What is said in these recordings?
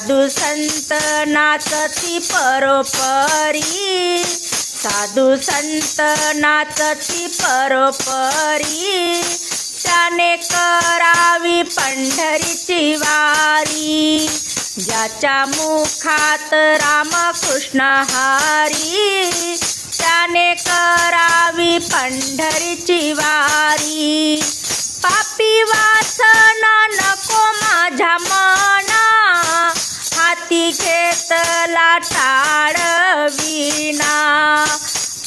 साधू संत नाचती परोपरी. साधू संत नाचती परोपरी. त्याने करावी पंढरीची वारी. ज्याच्या मुखात रामकृष्ण हरी. त्याने करावी पंढरीची वारी. पापी वासना नको माझ्या मा मला टाळ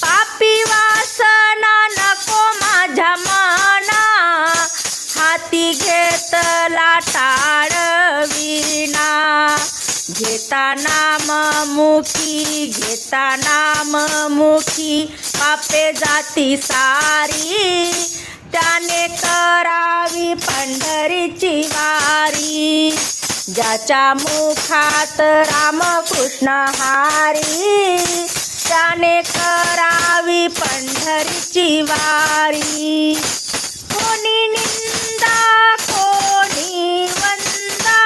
पापी वासना नको माझ्या माना. हाती घेतला टाळ घेता नाम मुखी घेता नाम मुखी. पापे जाती सारी. त्याने करावी पंढरीची वा ज्याच्या मुखात रामकृष्ण हारी त्याने करावी पंढरीची वारी. कोणी निंदा कोणी वंदा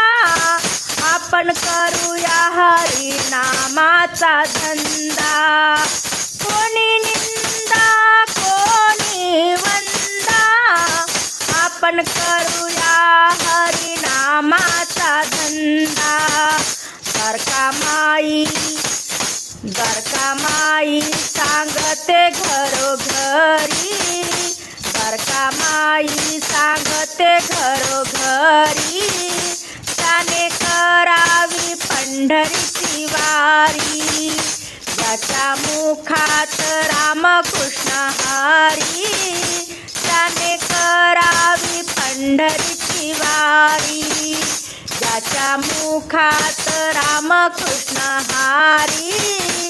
आपण करूया हरी नामाचा धंदा. कोणी निंदा कोणी वंदा आपण करूया धंदा सरका माई बरका माई सांगते घरोघरी. बरका माई सांगते घरोघरी. त्याने करावी पंढरीची वारी त्याच्या मुखात रामकृष्ण हा मुखात रामकृष्ण हारी.